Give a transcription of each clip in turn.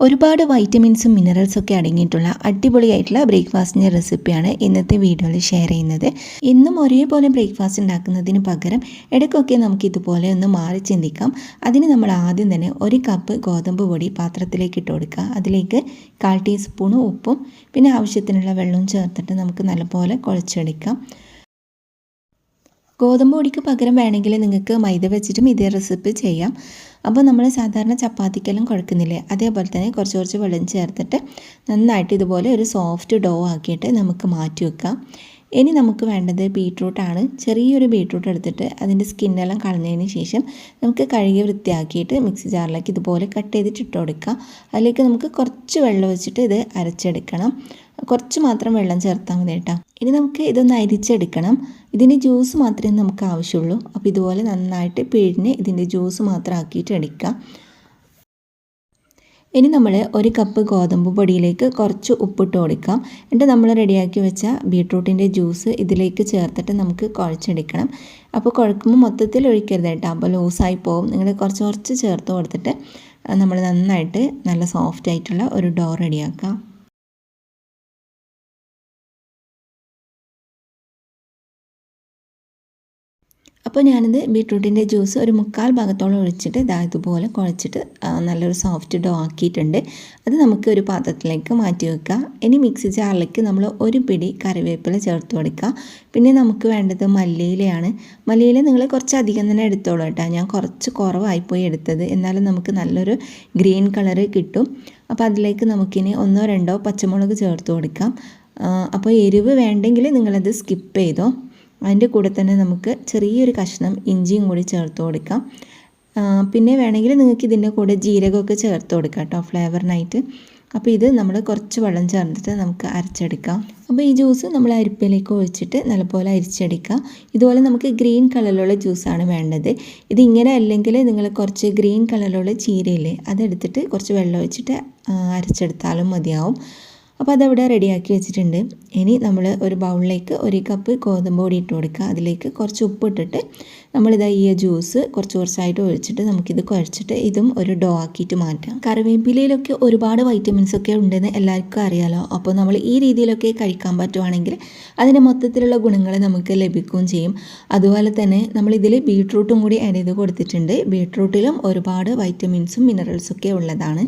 ഒരുപാട് വൈറ്റമിൻസും മിനറൽസും ഒക്കെ അടങ്ങിയിട്ടുള്ള അടിപൊളിയായിട്ടുള്ള ബ്രേക്ക്ഫാസ്റ്റിന്റെ റെസിപ്പിയാണ് ഇന്നത്തെ വീഡിയോയിൽ ഷെയർ ചെയ്യുന്നത്. ഇന്നും ഒരേപോലെ ബ്രേക്ക്ഫാസ്റ്റ് ഉണ്ടാക്കുന്നതിന് പകരം ഇടയ്ക്കൊക്കെ നമുക്ക് ഇതുപോലെ ഒന്ന് മാറി ചിന്തിക്കാം. അതിന് നമ്മൾ ആദ്യം തന്നെ ഒരു കപ്പ് ഗോതമ്പ് പൊടി പാത്രത്തിലേക്ക് ഇട്ട് കൊടുക്കുക. അതിലേക്ക് കാൽ ടീസ്പൂണും ഉപ്പും പിന്നെ ആവശ്യത്തിനുള്ള വെള്ളവും ചേർത്തിട്ട് നമുക്ക് നല്ലപോലെ കുഴച്ചെടുക്കാം. ഗോതമ്പ് പൊടിക്ക് പകരം വേണമെങ്കിൽ നിങ്ങൾക്ക് മൈദ വെച്ചിട്ടും ഇതേ റെസിപ്പി ചെയ്യാം. അപ്പോൾ നമ്മൾ സാധാരണ ചപ്പാത്തിക്കെല്ലാം കുഴക്കുന്നില്ലേ? അതേപോലെ തന്നെ കുറച്ച് കുറച്ച് വെള്ളം ചേർത്തിട്ട് നന്നായിട്ട് ഇതുപോലെ ഒരു സോഫ്റ്റ് ഡോ ആക്കിയിട്ട് നമുക്ക് മാറ്റി വെക്കാം. ഇനി നമുക്ക് വേണ്ടത് ബീട്രൂട്ടാണ് ചെറിയൊരു ബീട്രൂട്ട് എടുത്തിട്ട് അതിന്റെ സ്കിന്നെല്ലാം കളഞ്ഞതിന് ശേഷം നമുക്ക് കഴുകി വൃത്തിയാക്കിയിട്ട് മിക്സി ജാറിലേക്ക് ഇതുപോലെ കട്ട് ചെയ്തിട്ട് ഇട്ട് കൊടുക്കുക. അതിലേക്ക് നമുക്ക് കുറച്ച് വെള്ളം വെച്ചിട്ട് ഇത് അരച്ചെടുക്കണം. കുറച്ച് മാത്രം വെള്ളം ചേർത്താൽ മതി കേട്ടോ. ഇനി നമുക്ക് ഇതൊന്ന് അരിച്ചെടുക്കണം. ഇതിന്റെ ജ്യൂസ് മാത്രമേ നമുക്ക് ആവശ്യമുള്ളൂ. അപ്പോൾ ഇതുപോലെ നന്നായിട്ട് പിഴിഞ്ഞ് ഇതിന്റെ ജ്യൂസ് മാത്രം ആക്കിയിട്ട് എടുക്കാം ഇനി നമ്മൾ ഒരു കപ്പ് ഗോതമ്പ് പൊടിയിലേക്ക് കുറച്ച് ഉപ്പിട്ട് കൊടുക്കാം എന്നിട്ട് നമ്മൾ റെഡിയാക്കി വെച്ച ബീട്രൂട്ടിന്റെ ജ്യൂസ് ഇതിലേക്ക് ചേർത്തിട്ട് നമുക്ക് കുഴച്ചെടുക്കണം. അപ്പോൾ കുഴക്കുമ്പോൾ മൊത്തത്തിൽ ഒഴിക്കരുത് കേട്ടോ. അപ്പോൾ ലൂസായി പോകും നിങ്ങൾ കുറച്ച് കുറച്ച് ചേർത്ത് കൊടുത്തിട്ട് നമ്മൾ നന്നായിട്ട് നല്ല സോഫ്റ്റ് ആയിട്ടുള്ള ഒരു ഡോ റെഡിയാക്കാം. അപ്പോൾ ഞാനിത് ബീട്രൂട്ടിന്റെ ജ്യൂസ് ഒരു മുക്കാൽ ഭാഗത്തോളം ഒഴിച്ചിട്ട് ഇതാ ഇതുപോലെ കുഴച്ചിട്ട് നല്ലൊരു സോഫ്റ്റ് ഡോ ആക്കിയിട്ടുണ്ട്. അത് നമുക്ക് ഒരു പാത്രത്തിലേക്ക് മാറ്റി വെക്കാം. ഇനി മിക്സി ജാറിലേക്ക് നമ്മൾ ഒരു പിടി കറിവേപ്പില ചേർത്ത് കൊടുക്കുക പിന്നെ നമുക്ക് വേണ്ടത് മല്ലിയിലയാണ്. മല്ലിയില നിങ്ങൾ കുറച്ചധികം തന്നെ എടുത്തോളൂ കേട്ടോ. ഞാൻ കുറച്ച് കുറവായിപ്പോയി എടുത്തത്. എന്നാലും നമുക്ക് നല്ലൊരു ഗ്രീൻ കളറ് കിട്ടും. അപ്പോൾ അതിലേക്ക് നമുക്കിനി ഒന്നോ രണ്ടോ പച്ചമുളക് ചേർത്ത് കൊടുക്കാം. അപ്പോൾ എരിവ് വേണ്ടെങ്കിൽ നിങ്ങളത് സ്കിപ്പ് ചെയ്തോ. അതിന്റെ കൂടെ തന്നെ നമുക്ക് ചെറിയൊരു കഷ്ണം ഇഞ്ചിയും കൂടി ചേർത്ത് കൊടുക്കാം. പിന്നെ വേണമെങ്കിൽ നിങ്ങൾക്ക് ഇതിന്റെ കൂടെ ജീരകമൊക്കെ ചേർത്ത് കൊടുക്കാം കേട്ടോ ഫ്ലേവറിനായിട്ട്. അപ്പോൾ ഇത് നമ്മൾ കുറച്ച് വെള്ളം ചേർത്തിട്ട് നമുക്ക് അരച്ചെടുക്കാം. അപ്പോൾ ഈ ജ്യൂസ് നമ്മൾ അരിപ്പയിലേക്ക് ഒഴിച്ചിട്ട് നല്ലപോലെ അരിച്ചെടുക്കാം. ഇതുപോലെ നമുക്ക് ഗ്രീൻ കളറിലുള്ള ജ്യൂസാണ് വേണ്ടത്. ഇത് ഇങ്ങനെ അല്ലെങ്കിൽ നിങ്ങൾ കുറച്ച് ഗ്രീൻ കളറിലുള്ള ചീരയില്ലേ അതെടുത്തിട്ട് കുറച്ച് വെള്ളം ഒഴിച്ചിട്ട് അരച്ചെടുത്താലും മതിയാവും. അപ്പോൾ അതവിടെ റെഡിയാക്കി വെച്ചിട്ടുണ്ട്. ഇനി നമ്മൾ ഒരു ബൗളിലേക്ക് ഒരു കപ്പ് ഗോതമ്പ് പൊടി ഇട്ട് കൊടുക്കുക. അതിലേക്ക് കുറച്ച് ഉപ്പ് ഇട്ടിട്ട് നമ്മളിതാ ഈ ജ്യൂസ് കുറച്ച് കുറച്ചായിട്ട് ഒഴിച്ചിട്ട് നമുക്കിത് കുഴച്ചിട്ട് ഇതും ഒരു ഡോ ആക്കിയിട്ട് മാറ്റാം. കറിവേപ്പിലയിലൊക്കെ ഒരുപാട് വൈറ്റമിൻസ് ഒക്കെ ഉണ്ടെന്ന് എല്ലാവർക്കും അറിയാലോ. അപ്പോൾ നമ്മൾ ഈ രീതിയിലൊക്കെ കഴിക്കാൻ പറ്റുവാണെങ്കിൽ അതിന്റെ മൊത്തത്തിലുള്ള ഗുണങ്ങൾ നമുക്ക് ലഭിക്കുകയും ചെയ്യും. അതുപോലെ തന്നെ നമ്മളിതിൽ ബീട്രൂട്ടും കൂടി ആഡ് ചെയ്ത് കൊടുത്തിട്ടുണ്ട്. ബീട്രൂട്ടിലും ഒരുപാട് വൈറ്റമിൻസും മിനറൽസും ഒക്കെ ഉള്ളതാണ്.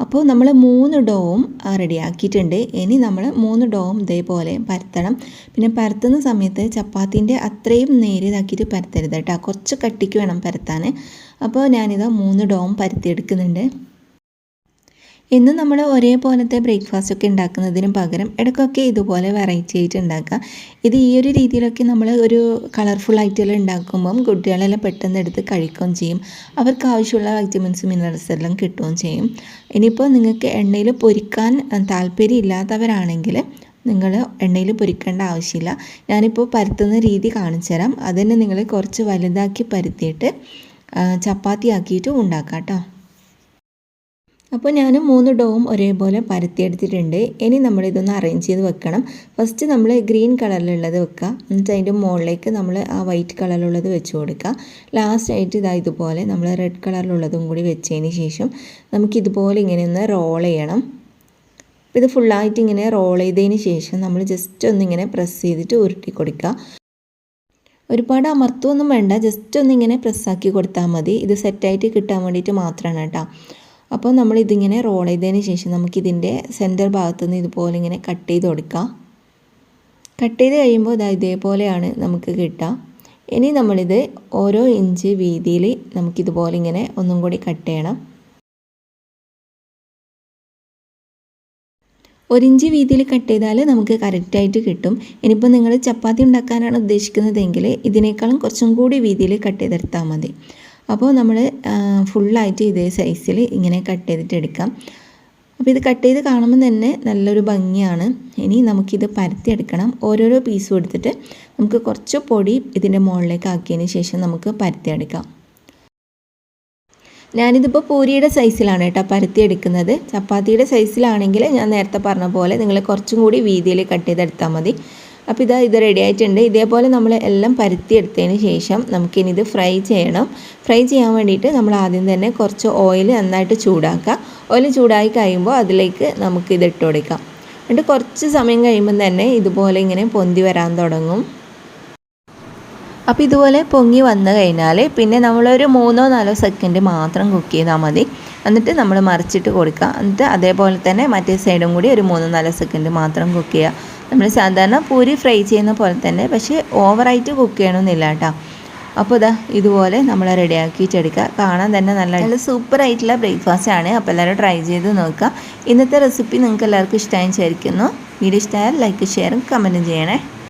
അപ്പോൾ നമ്മൾ മൂന്ന് ഡോവും റെഡിയാക്കിയിട്ടുണ്ട്. ഇനി നമ്മൾ മൂന്ന് ഡോവും ഇതേപോലെ പരത്തണം. പിന്നെ പരത്തുന്ന സമയത്ത് ചപ്പാത്തിന്റെ അത്രയും നേരിയതാക്കിയിട്ട് പരത്തരുത് കേട്ടോ. കുറച്ച് കട്ടിക്ക് വേണം പരത്താൻ. അപ്പോൾ ഞാനിത് മൂന്ന് ഡോവും പരത്തിയെടുക്കുന്നുണ്ട്. ഇന്ന് നമ്മൾ ഒരേപോലത്തെ ബ്രേക്ക്ഫാസ്റ്റ് ഒക്കെ ഉണ്ടാക്കുന്നതിന് പകരം ഇടയ്ക്കൊക്കെ ഇതുപോലെ വെറൈറ്റി ആയിട്ട് ഉണ്ടാക്കുക. ഇത് ഈ ഒരു രീതിയിലൊക്കെ നമ്മൾ ഒരു കളർഫുൾ ആയിട്ടുള്ള ഉണ്ടാക്കുമ്പം കുട്ടികളെല്ലാം പെട്ടെന്ന് എടുത്ത് കഴിക്കുകയും ചെയ്യും. അവർക്ക് ആവശ്യമുള്ള വൈറ്റമിൻസ് മിനറൽസ് എല്ലാം കിട്ടുകയും ചെയ്യും. ഇനിയിപ്പോൾ നിങ്ങൾക്ക് എണ്ണയിൽ പൊരിക്കാൻ താല്പര്യം ഇല്ലാത്തവരാണെങ്കിൽ നിങ്ങൾ എണ്ണയിൽ പൊരിക്കേണ്ട ആവശ്യമില്ല. ഞാനിപ്പോൾ പരത്തുന്ന രീതി കാണിച്ചു തരാം. അതിനെ നിങ്ങൾ കുറച്ച് വലുതാക്കി പരത്തിയിട്ട് ചപ്പാത്തി ആക്കിയിട്ട് ഉണ്ടാക്കാം കേട്ടോ. അപ്പോൾ ഞാൻ മൂന്ന് ഡോവും ഒരേപോലെ പരത്തിയെടുത്തിട്ടുണ്ട്. ഇനി നമ്മൾ ഇതൊന്ന് അറേഞ്ച് ചെയ്ത് വെക്കണം. ഫസ്റ്റ് നമ്മൾ ഗ്രീൻ കളറിലുള്ളത് വെക്കുക. എന്നിട്ട് അതിന്റെ മുകളിലേക്ക് നമ്മൾ ആ വൈറ്റ് കളറിലുള്ളത് വെച്ച് കൊടുക്കുക. ലാസ്റ്റ് ആയിട്ട് ഇതാ ഇതുപോലെ നമ്മൾ റെഡ് കളറിലുള്ളതും കൂടി വെച്ചതിന് ശേഷം നമുക്കിതുപോലെ ഇങ്ങനെ ഒന്ന് റോൾ ചെയ്യണം. ഇത് ഫുള്ളായിട്ട് ഇങ്ങനെ റോൾ ചെയ്തതിന് ശേഷം നമ്മൾ ജസ്റ്റ് ഒന്നിങ്ങനെ പ്രസ് ചെയ്തിട്ട് ഉരുട്ടി കൊടുക്കുക. ഒരുപാട് അമർത്തൊന്നും വേണ്ട. ജസ്റ്റ് ഒന്നിങ്ങനെ പ്രസ്സാക്കി കൊടുത്താൽ മതി. ഇത് സെറ്റായിട്ട് കിട്ടാൻ വേണ്ടിയിട്ട് മാത്രമാണ് കേട്ടോ. അപ്പോൾ നമ്മൾ ഇതിങ്ങനെ റോൾ ചെയ്തതിന് ശേഷം നമുക്കിതിന്റെ സെന്റർ ഭാഗത്തു നിന്ന് ഇതുപോലെ ഇങ്ങനെ കട്ട് ചെയ്ത് കൊടുക്കാം. കട്ട് ചെയ്ത് കഴിയുമ്പോൾ ഇതാ ഇതേപോലെയാണ് നമുക്ക് കിട്ടുക. ഇനി നമ്മളിത് ഓരോ ഇഞ്ച് വീതിയിൽ നമുക്കിതുപോലെ ഇങ്ങനെ ഒന്നും കൂടി കട്ട് ചെയ്യണം. ഒരിഞ്ച് വീതിയിൽ കട്ട് ചെയ്താൽ നമുക്ക് കറക്റ്റായിട്ട് കിട്ടും. ഇനിയിപ്പോൾ നിങ്ങൾ ചപ്പാത്തി ഉണ്ടാക്കാനാണ് ഉദ്ദേശിക്കുന്നതെങ്കിൽ ഇതിനേക്കാളും കുറച്ചും കൂടി വീതിയിൽ കട്ട് ചെയ്തെടുത്താൽ മതി. അപ്പോൾ നമ്മൾ ഫുള്ളായിട്ട് ഇതേ സൈസിൽ ഇങ്ങനെ കട്ട് ചെയ്തിട്ട് എടുക്കാം. അപ്പോൾ ഇത് കട്ട് ചെയ്ത് കാണുമ്പോൾ തന്നെ നല്ലൊരു ഭംഗിയാണ്. ഇനി നമുക്കിത് പരത്തിയെടുക്കണം. ഓരോരോ പീസും എടുത്തിട്ട് നമുക്ക് കുറച്ച് പൊടി ഇതിന്റെ മുകളിലേക്ക് ആക്കിയതിന് ശേഷം നമുക്ക് പരത്തിയെടുക്കാം. ഞാനിതിപ്പോൾ പൂരിയുടെ സൈസിലാണ് കേട്ടോ പരത്തി എടുക്കുന്നത് ചപ്പാത്തിയുടെ സൈസിലാണെങ്കിൽ ഞാൻ നേരത്തെ പറഞ്ഞ പോലെ നിങ്ങൾ കുറച്ചും കൂടി വീതിയിൽ കട്ട് ചെയ്തെടുത്താൽ മതി. അപ്പോൾ ഇതാ ഇത് റെഡി ആയിട്ടുണ്ട്. ഇതേപോലെ നമ്മൾ എല്ലാം പരത്തിയെടുത്തതിന് ശേഷം നമുക്കിനി ഇത് ഫ്രൈ ചെയ്യണം. ഫ്രൈ ചെയ്യാൻ വേണ്ടിയിട്ട് നമ്മൾ ആദ്യം തന്നെ കുറച്ച് ഓയിൽ നന്നായിട്ട് ചൂടാക്കുക. ഓയിൽ ചൂടായി കഴിയുമ്പോൾ അതിലേക്ക് നമുക്ക് ഇത് ഇട്ട് കൊടുക്കാം. എന്നിട്ട് കുറച്ച് സമയം കഴിയുമ്പം തന്നെ ഇതുപോലെ ഇങ്ങനെ പൊന്തി വരാൻ തുടങ്ങും. അപ്പോൾ ഇതുപോലെ പൊങ്ങി വന്നു കഴിഞ്ഞാൽ പിന്നെ നമ്മളൊരു മൂന്നോ നാലോ സെക്കൻഡ് മാത്രം കുക്ക് ചെയ്താൽ മതി. എന്നിട്ട് നമ്മൾ മറിച്ചിട്ട് കൊടുക്കുക. എന്നിട്ട് അതേപോലെ തന്നെ മറ്റേ സൈഡും കൂടി ഒരു മൂന്ന് നാല് സെക്കൻഡ് മാത്രം കുക്ക് ചെയ്യുക. നമ്മൾ സാധാരണ പൂരി ഫ്രൈ ചെയ്യുന്ന പോലെ തന്നെ പക്ഷേ ഓവറായിട്ട് കുക്ക് ചെയ്യണമെന്നില്ല കേട്ടോ. അപ്പോൾ ഇതാ ഇതുപോലെ നമ്മൾ റെഡിയാക്കിയിട്ടെടുക്കുക കാണാൻ തന്നെ നല്ല നല്ല സൂപ്പർ ആയിട്ടുള്ള ബ്രേക്ക്ഫാസ്റ്റ് ആണ്. അപ്പോൾ എല്ലാവരും ട്രൈ ചെയ്ത് നോക്കുക. ഇന്നത്തെ റെസിപ്പി നിങ്ങൾക്ക് എല്ലാവർക്കും ഇഷ്ടമായി വിചാരിക്കുന്നു. വീഡിയോ ഇഷ്ടമായാൽ ലൈക്ക് ഷെയറും കമന്റും ചെയ്യണേ.